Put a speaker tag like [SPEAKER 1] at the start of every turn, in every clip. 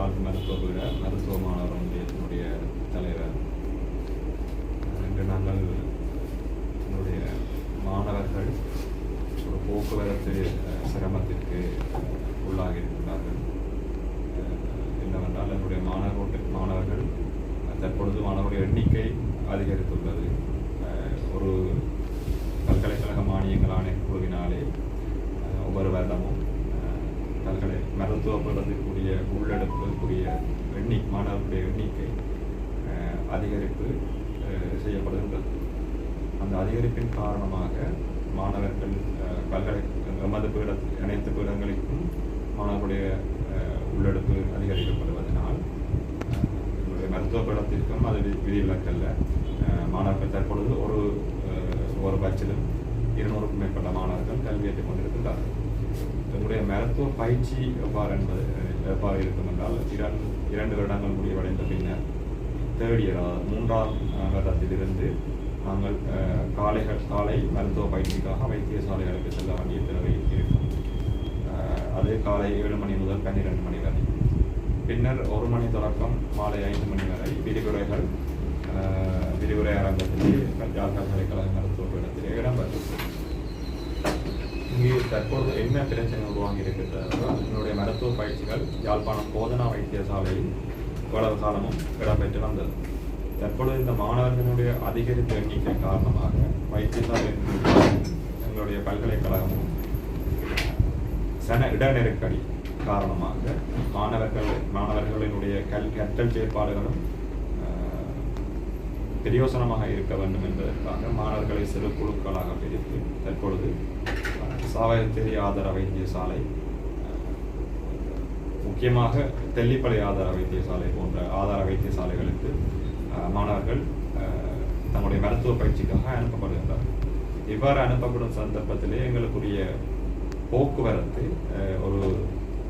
[SPEAKER 1] George மருத்துவ மருத்துவ மாணவர் ஒன்றியத்தினுடைய தலைவர். இன்று நாங்கள் என்னுடைய மாணவர்கள் ஒரு போக்குவரத்து சிரமத்திற்கு உள்ளாகி இருக்கிறார்கள் என்னவென்றால் என்னுடைய மாணவர்கள் மாணவர்கள் தற்பொழுது மாணவர்கள் எண்ணிக்கை அதிகரித்துள்ளது. ஒரு பல்கலைக்கழக மானியங்கள் ஆணைக்குழுவினாலே குழுவினாலே ஒவ்வொரு வருடமும் மாணவர்களை மருத்துவ படத்திற்குரிய உள்ளெடுப்புக்குரிய எண்ணி மாணவர்களுடைய எண்ணிக்கை அதிகரிப்பு செய்யப்படுகின்றது. அந்த அதிகரிப்பின் காரணமாக மாணவர்கள் பல்கலை எமது பீட அனைத்து பீடங்களுக்கும் மாணவர்களுடைய உள்ளெடுப்பு அதிகரிக்கப்படுவதனால் நம்முடைய மருத்துவ பீடத்திற்கும் அது வி- விதிவிலக்கல்ல. மாணவர்கள் தற்பொழுது ஒரு ஒரு பட்சிலும் இருநூறுக்கும் மேற்பட்ட மாணவர்கள் கல்வி ஏற்றுக் கொண்டிருக்கின்றார்கள். எங்களுடைய மருத்துவ பயிற்சி எவ்வாறு என்பது எவ்வாறு இருக்கும் என்றால் இரண்டு இரண்டு வருடங்கள் முடிவடைந்த பின்னர் தேர்ட் இயர் மூன்றாம் வருடத்திலிருந்து நாங்கள் காலைகள் காலை மருத்துவ பயிற்சிக்காக வைத்தியசாலைகளுக்கு செல்ல வேண்டிய தேவை இருக்கும். அது காலை ஏழு மணி முதல் பன்னிரெண்டு மணி வரை. பின்னர் ஒரு மணி தொடக்கம் மாலை ஐந்து மணி வரை. விரிவுரைகள் விரிவுரை அரங்கத்திலே யாழ் பல்கலைக்கழக மருத்துவ இடத்திலே இடம்பெறும் இங்கே தற்போது என்ன பிரச்சனை உருவாகி இருக்கிறது என்னுடைய மருத்துவ பயிற்சிகள் யாழ்ப்பாணம் போதனா வைத்தியசாலையில் இவ்வளவு காலமும் இடம்பெற்று வந்தது. தற்பொழுது இந்த மாணவர்களுடைய அதிகரித்த எண்ணிக்கை காரணமாக வைத்தியசாலை எங்களுடைய பல்கலைக்கழகமும் சன இட நெருக்கடி காரணமாக மாணவர்கள் மாணவர்களினுடைய கல் கற்றல் செயற்பாடுகளும் பிரயோசனமாக இருக்க வேண்டும் என்பதற்காக மாணவர்களை சிறு குழுக்களாக பிரித்து தற்பொழுது சாவகத்தேரி ஆதார வைத்தியசாலை முக்கியமாக தெல்லிப்பளை ஆதார வைத்தியசாலை போன்ற ஆதார வைத்தியசாலைகளுக்கு அஹ், மாணவர்கள் அஹ், தங்களுடைய மருத்துவ பயிற்சிக்காக அனுப்பப்படுகின்றார்கள். இவ்வாறு அனுப்பப்படும் சந்தர்ப்பத்திலே எங்களுக்குரிய போக்குவரத்து அஹ், ஒரு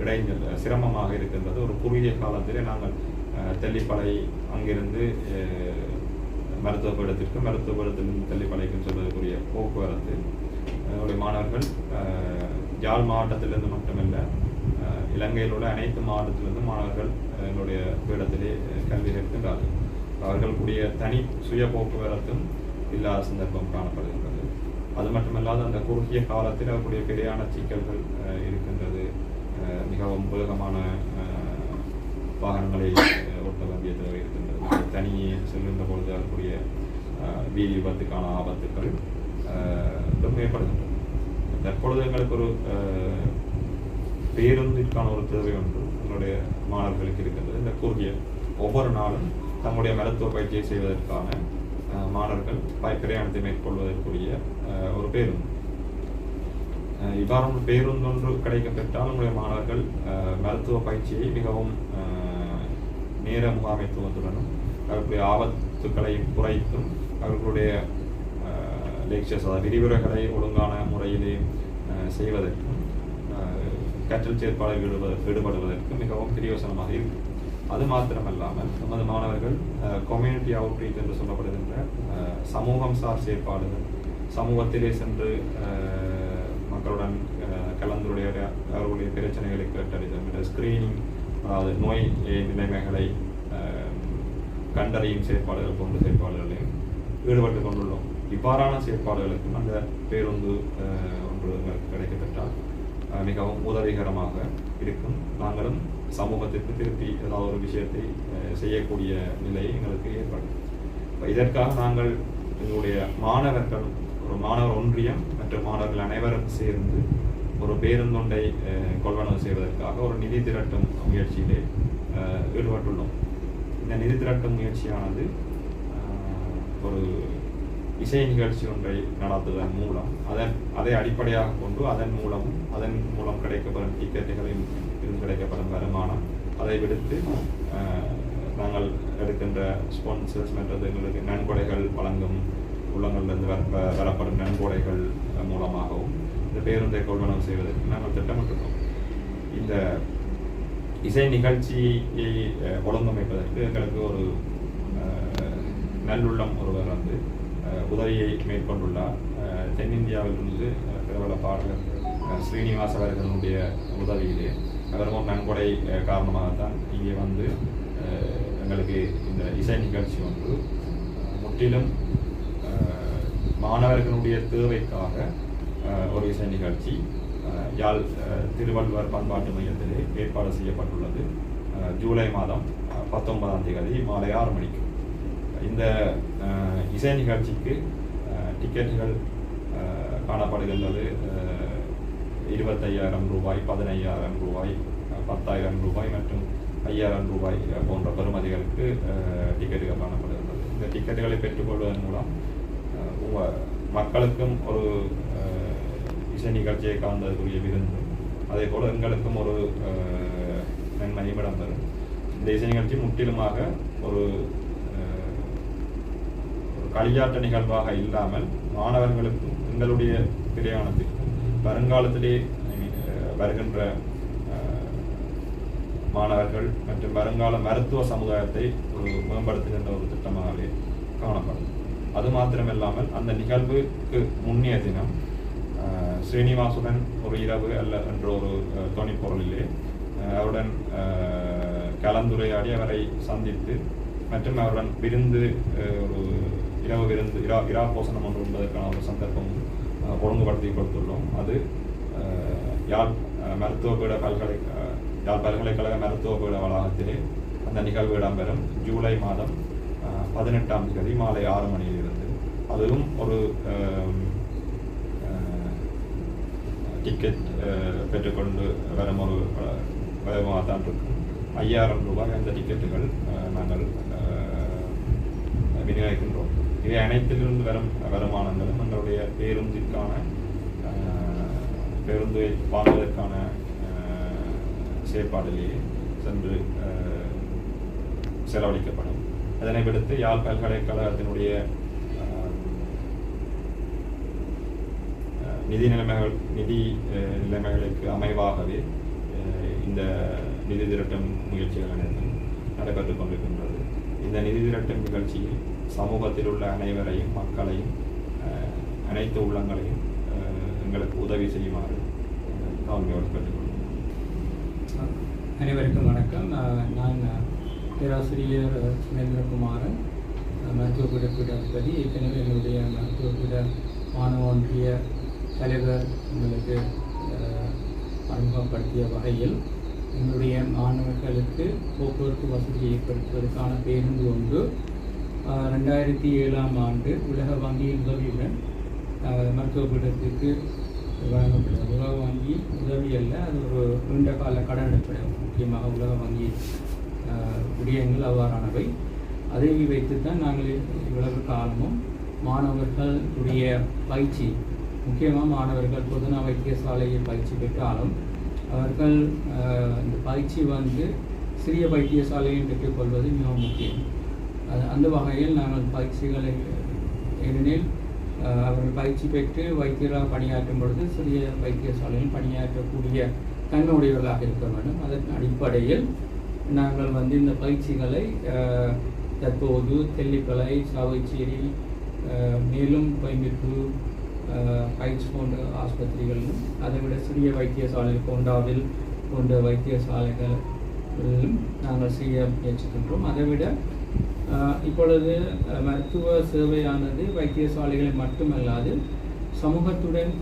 [SPEAKER 1] இடைஞ்சல் சிரமமாக இருக்கின்றது. ஒரு குறுகிய காலத்திலே நாங்கள் அஹ், தெல்லிப்பளை அங்கிருந்து அஹ், மருத்துவ பீடத்திற்கும் மருத்துவ பீடத்திலிருந்து தெல்லிப்பளைக்கும் சொல்வதற்குரிய போக்குவரத்து எங்களுடைய மாணவர்கள் அஹ், யாழ் மாவட்டத்திலிருந்து மட்டுமல்ல இலங்கையில் உள்ள அனைத்து மாவட்டத்திலிருந்தும் மாணவர்கள் என்னுடைய பீடத்திலே கல்வி கேட்கின்றார்கள் அவர்களுடைய தனி சுய போக்குவரத்தும் இல்லாத சந்தர்ப்பம் காணப்படுகின்றது. அது மட்டுமல்லாது அந்த குறுகிய காலத்தில் அவர்களுடைய பெரியான சிக்கல்கள் இருக்கின்றது. மிகவும் வேகமான வாகனங்களை ஒட்ட ஓட்ட வேண்டிய தேவை இருக்கின்றது. தனியே செல்கின்ற பொழுது அவர்களுடைய வீதி விபத்துக்கான ஆபத்துக்கள் அஹ், ஏற்படுகின்றன தற்பொழுது எங்களுக்கு ஒரு அஹ், பேருந்திற்கான ஒரு தேவை ஒன்று எங்களுடைய மாணவர்களுக்கு இருக்கின்றது இந்த குறுகிய ஒவ்வொரு நாளும் தங்களுடைய மருத்துவ பயிற்சியை செய்வதற்கான அஹ், மாணவர்கள் பிரயாணத்தை மேற்கொள்வதற்குரிய அஹ், ஒரு பேருந்து அஹ், இவ்வாறான பேருந்து ஒன்று கிடைக்கப்பெற்றால் நம்முடைய மாணவர்கள் அஹ், மருத்துவ பயிற்சியை மிகவும் அஹ், நேர முகாமைத்துவத்துடனும் அவர்களுடைய ஆபத்துக்களை குறைத்தும் அவர்களுடைய லெக்சர்ஸ் அதாவது விரிவுரைகளை ஒழுங்கான முறையிலே செய்வதற்கும் கற்றல் செயற்பாடுகள் ஈடுபடுவதற்கு மிகவும் பிரயோசனமாக இருக்கும். அது மாத்திரமல்லாமல் நமது மாணவர்கள் கம்யூனிட்டி அவுட்ரீச் என்று சொல்லப்படுகின்ற சமூகம் சார் செயற்பாடுகள் சமூகத்திலே சென்று மக்களுடன் அஹ், அவர்களுடைய பிரச்சனைகளை கேட்டறிதல் ஸ்கிரீனிங் அதாவது நோய் நிலைமைகளை கண்டறியும் செயற்பாடுகள் போன்ற செயற்பாடுகளையும் ஈடுபட்டு கொண்டுள்ளோம். இவ்வாறான செயற்பாடுகளுக்கும் அந்த பேருந்து ஒன்று கிடைக்கப்பெற்றால் மிகவும் உதவிகரமாக இருக்கும். நாங்களும் சமூகத்திற்கு திருப்பி ஏதாவது ஒரு விஷயத்தை செய்யக்கூடிய நிலை எங்களுக்கு ஏற்படும். இதற்காக நாங்கள் எங்களுடைய மாணவர்கள் ஒரு மாணவர் ஒன்றியம் மற்றும் மாணவர்கள் அனைவரும் சேர்ந்து ஒரு பேருந்தொண்டை கொள்வனவு செய்வதற்காக ஒரு நிதி திரட்டும் முயற்சியிலே ஈடுபட்டுள்ளோம். இந்த நிதி திரட்டும் முயற்சியானது ஒரு இசை நிகழ்ச்சி ஒன்றை நடத்துவதன் மூலம் அதன் அதை அடிப்படையாக கொண்டு அதன் மூலம் அதன் மூலம் கிடைக்கப்படும் டிக்கெட்டுகளின் இருந்து கிடைக்கப்படும் வருமானம் அதை விடுத்து நாங்கள் எடுக்கின்ற ஸ்பான்சர்ஸ் என்றது எங்களுக்கு நன்கொடைகள் வழங்கும் உள்ளங்களிலிருந்து வர வரப்படும் நன்கொடைகள் மூலமாகவும் இந்த பேருந்தை கொள்வனம் செய்வதற்கு நாங்கள் திட்டமிட்டுள்ளோம் இந்த இசை நிகழ்ச்சியை ஒழுங்கமைப்பதற்கு எங்களுக்கு ஒரு நல்லுள்ளம் ஒருவர் வந்து உதவியை மேற்கொண்டுள்ளார். தென்னிந்தியாவிலிருந்து பிரபல பாடலர் ஸ்ரீனிவாச ஸ்ரீனிவாஸ் அவர்களுடைய உதவியிலே அவர் நன்கொடை காரணமாகத்தான் இங்கே வந்து எங்களுக்கு இந்த இசை நிகழ்ச்சி ஒன்று முற்றிலும் மாணவர்களுடைய தேவைக்காக ஒரு இசை நிகழ்ச்சி யாழ் திருவள்ளுவர் பண்பாட்டு மையத்திலே ஏற்பாடு செய்யப்பட்டுள்ளது. ஜூலை மாதம் பத்தொன்பதாம் தேதி மாலை ஆறு மணிக்கு. இந்த இசை நிகழ்ச்சிக்கு டிக்கெட்டுகள் காணப்படுகின்றது. இருபத்தையாயிரம் ரூபாய் பதினையாயிரம் ரூபாய் பத்தாயிரம் ரூபாய் மற்றும் ஐயாயிரம் ரூபாய் போன்ற பெறுமதிகளுக்கு டிக்கெட்டுகள் காணப்படுகின்றது. இந்த டிக்கெட்டுகளை பெற்றுக்கொள்வதன் மூலம் மக்களுக்கும் ஒரு இசை நிகழ்ச்சியை காண்பதற்குரிய விருந்து. அதே போல் எங்களுக்கும் ஒரு நன்மதிப்பிடம் நன்மையும் இந்த இசை நிகழ்ச்சி முற்றிலுமாக ஒரு களியாட்ட நிகழ்வாக இல்லாமல் மாணவர்களுக்கும் எங்களுடைய பிரயாணத்திற்கும் வருங்காலத்திலே uh, வருகின்ற uh, மாணவர்கள் மற்றும் வருங்கால மருத்துவ சமுதாயத்தை ஒரு மேம்படுத்துகின்ற ஒரு திட்டமாகவே காணப்படும். அது மாத்திரமில்லாமல் அந்த நிகழ்வுக்கு முன்னிய தினம் uh, ஸ்ரீனிவாசுடன் ஒரு இரவு அல்ல என்ற ஒரு அஹ், தொனிப்பொருளிலே அவருடன் கலந்துரையாடி அவரை சந்தித்து மற்றும் அவருடன் விருந்து ஒரு இரவு விருந்து இரா இரா போசனம் ஒன்று உண்பதற்கான ஒரு சந்தர்ப்பம் ஒழுங்குபடுத்தி கொடுத்துள்ளோம் அது யாழ் அஹ், மருத்துவ பீட பல்கலை யாழ் பல்கலைக்கழக மருத்துவ பீட வளாகத்திலே அந்த நிகழ்வு இடம்பெறும். ஜூலை மாதம் பதினெட்டாம் தேதி மாலை ஆறு மணியிலிருந்து. அதுவும் ஒரு டிக்கெட் பெற்றுக்கொண்டு வரும் ஒரு விதமாக தான் இருக்கும். ஐயாயிரம் ரூபாய் அந்த டிக்கெட்டுகள் நாங்கள் விநியோகிக்கின்றோம். இவை அனைத்திலிருந்து வரும் வருமானங்களும் எங்களுடைய பேருந்திற்கான பேருந்து வாங்குவதற்கான செயற்பாட்டிலேயே சென்று செலவழிக்கப்படும். அதனை விடுத்து யாழ் பல்கலைக்கழகத்தினுடைய அஹ், அஹ், நிதி நிலைமைகள் நிதி அஹ், நிலைமைகளுக்கு அமைவாகவே அஹ், இந்த நிதி திரட்டும் முயற்சிகள் அனைத்தும் நடைபெற்றுக் கொண்டிருக்கின்றது. இந்த நிதி திரட்டும் நிகழ்ச்சியில் சமூகத்தில் உள்ள அனைவரையும் மக்களையும் அனைத்து உள்ளங்களையும் எங்களுக்கு உதவி செய்யுமாறு தாழ்மையோடு கேட்டுக்கொள்கிறேன்
[SPEAKER 2] அனைவருக்கும் வணக்கம். நான் பேராசிரியர் அஹ், சுரேந்திரகுமாரன் அஹ், மருத்துவ அதிபதி ஏற்கனவே என்னுடைய மருத்துவ பீட மாணவ ஒன்றிய தலைவர் எங்களுக்கு அறிமுகப்படுத்திய வகையில் எங்களுடைய மாணவர்களுக்கு போக்குவரத்து வசதியை ஏற்படுத்துவதற்கான பேருந்து ஒன்று ரெண்டாயிரத்தி ஏழாம் ஆண்டு உலக வங்கியின் உதவியுடன் மருத்துவ பீடத்திற்கு வழங்கப்படுகிறது உலக வங்கி உதவி அல்ல அது ஒரு நீண்ட கால கடன் அடிப்படை முக்கியமாக உலக வங்கி விடயங்கள் அவ்வாறானவை. அதை வைத்து தான் நாங்கள் இவ்வளவு காலமும் மாணவர்களுடைய பயிற்சி முக்கியமாக மாணவர்கள் பொதுநா வைத்தியசாலையில் பயிற்சி பெற்றாலும் அவர்கள் இந்த பயிற்சி வந்து சிறிய வைத்தியசாலையில் பெற்றுக்கொள்வது மிகவும் முக்கியம். அந்த வகையில் நாங்கள் பயிற்சிகளை ஏனெனில் அவர்கள் பயிற்சி பெற்று வைத்தியராக பணியாற்றும் பொழுது சிறிய வைத்தியசாலையில் பணியாற்றக்கூடிய தன்மையுடையவர்களாக இருக்க வேண்டும். அதன் அடிப்படையில் நாங்கள் வந்து இந்த பயிற்சிகளை தற்போது தெல்லிப்பளை சாவைச்சேரி மேலும் கோயம்புத்தூர் ஹைட்ஸ் போன்ற ஆஸ்பத்திரிகளிலும் அதை விட சிறிய வைத்தியசாலை கோண்டாவில் போன்ற வைத்தியசாலைகளிலும் நாங்கள் செய்ய முயற்சிக்கின்றோம். அதை விட இப்பொழுது மருத்துவ சேவையானது வைத்தியசாலைகளை மட்டுமல்லாது சமூகத்துடன்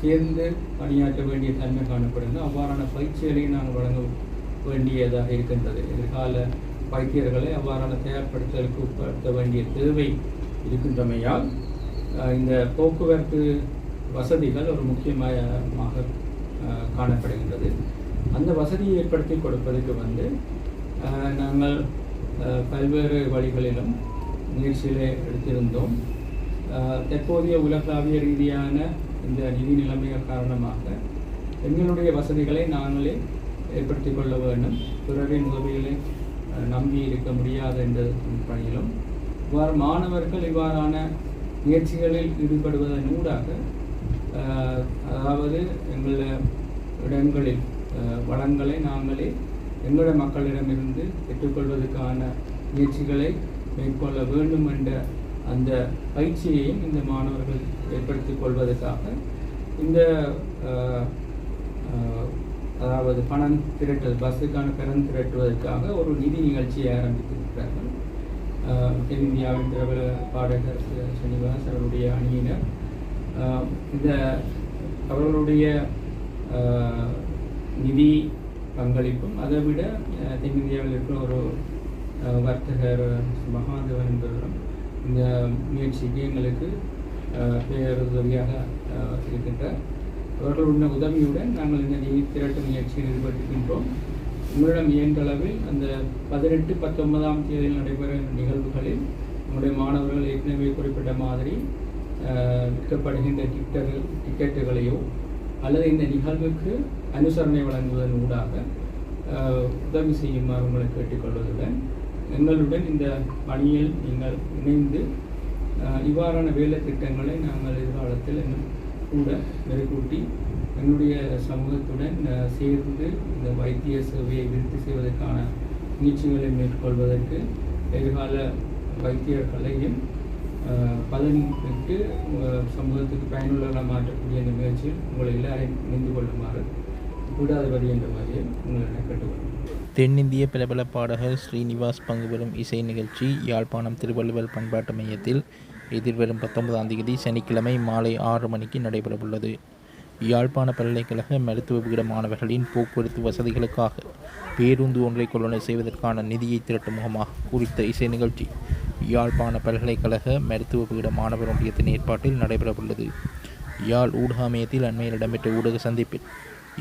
[SPEAKER 2] சேர்ந்து பணியாற்ற வேண்டிய தன்மை காணப்படுகிறது. அவ்வாறான பயிற்சிகளையும் நாங்கள் வழங்க வேண்டியதாக இருக்கின்றது. எதிர்கால வைத்தியர்களை அவ்வாறான தயார்படுத்தலுக்கு உட்படுத்த வேண்டிய தேவை இருக்கின்றமையால் அஹ், இந்த போக்குவரத்து வசதிகள் ஒரு முக்கியமாக அஹ், காணப்படுகின்றது. அந்த வசதியை ஏற்படுத்தி கொடுப்பதற்கு வந்து அஹ், நாங்கள் பல்வேறு வழிகளிலும் முயற்சிகளை எடுத்திருந்தோம். தற்போதைய உலகளாவிய ரீதியான இந்த நிதி நிலைமைகள் காரணமாக எங்களுடைய வசதிகளை நாங்களே ஏற்படுத்தி கொள்ள வேண்டும். பிறரின் உதவிகளை நம்பி இருக்க முடியாது என்ற பணியிலும். இவ்வாறு மாணவர்கள் இவ்வாறான முயற்சிகளில் ஈடுபடுவதன் ஊடாக அதாவது எங்கள இடங்களில் வளங்களை நாங்களே எங்களோட மக்களிடமிருந்து பெற்றுக்கொள்வதற்கான முயற்சிகளை மேற்கொள்ள வேண்டும் என்ற அந்த பயிற்சியையும் இந்த மாணவர்கள் ஏற்படுத்தி கொள்வதற்காக இந்த அதாவது பணம் திரட்டுவது பஸ்ஸுக்கான பணம் திரட்டுவதற்காக ஒரு நிதி நிகழ்ச்சியை ஆரம்பித்திருக்கிறார்கள். தென்னிந்தியாவின் பிரபல பாடகர் சி- அவருடைய அணியினர். இந்த அவர்களுடைய நிதி பங்களிப்பும். அதை விட தென்னிந்தியாவில் இருக்கிற ஒரு வர்த்தகர் மகாதேவன் என்பவரும் இந்த முயற்சிக்கு எங்களுக்கு பேருதவியாக இருக்கின்றார். அவர்களுடைய உதவியுடன் நாங்கள் இந்த நிதி திரட்டு முயற்சியில் ஈடுபட்டிருக்கின்றோம். உங்களிடம் இயன்றளவில் அந்த பதினெட்டு பத்தொன்பதாம் தேதியில் நடைபெறும் நிகழ்வுகளில் நம்முடைய மாணவர்கள் ஏற்கனவே குறிப்பிட்ட மாதிரி விற்கப்படுகின்ற டிக்கெட்டுகள் டிக்கெட்டுகளையோ அல்லது இந்த நிகழ்வுக்கு அனுசரணை வழங்குவதன் ஊடாக உதவி செய்யுமாறு உங்களை கேட்டுக்கொள்வதுடன் எங்களுடன் இந்த பணியில் நீங்கள் இணைந்து இவ்வாறான வேலை திட்டங்களை நாங்கள் எதிர்காலத்தில் இன்னும் கூட மெருகூட்டி என்னுடைய சமூகத்துடன் சேர்ந்து இந்த வைத்திய சேவையை விருத்தி செய்வதற்கான முயற்சிகளை மேற்கொள்வதற்கு எதிர்கால வைத்தியர்களையும் பதவிட்டு சமூகத்துக்கு பயனுள்ளதாக மாற்றக்கூடிய இந்த முயற்சியில் உங்களை எல்லாரையும் இணைந்து கொள்ளுமாறு கூடாதிபதி என்ற மாதிரியே உங்களிடம் கேட்டுக்கொள்கிறேன்.
[SPEAKER 3] தென்னிந்திய பிரபல பாடகர் ஸ்ரீனிவாஸ் பங்குபெறும் இசை நிகழ்ச்சி யாழ்ப்பாணம் திருவள்ளுவர் பண்பாட்டு மையத்தில் எதிர்வரும் பத்தொன்பதாம் தேதி சனிக்கிழமை மாலை ஆறு மணிக்கு நடைபெறவுள்ளது. யாழ்ப்பாண பல்கலைக்கழக மருத்துவ விகிட மாணவர்களின் போக்குவரத்து வசதிகளுக்காக பேருந்து ஒன்றை கொள்வனை செய்வதற்கான நிதியை திரட்டும் முகமாக குறித்த இசை நிகழ்ச்சி யாழ்ப்பாண பல்கலைக்கழக மருத்துவ விகிட மாணவர் ஒன்றியத்தின் ஏற்பாட்டில் நடைபெறவுள்ளது. யாழ் ஊடகமையத்தில் அண்மையில் இடம்பெற்ற ஊடக சந்திப்பில்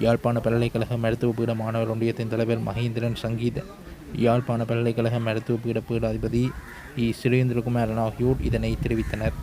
[SPEAKER 3] யாழ்ப்பாண பல்கலைக்கழக மருத்துவ பீட மாணவர் ஒன்றியத்தின் தலைவர் மகேந்திரன் சங்கீத யாழ்ப்பாண பல்கலைக்கழக மருத்துவ பீட பீடாதிபதி இ. சுரேந்திரகுமாரன் ஆகியோர் இதனை தெரிவித்தனர்.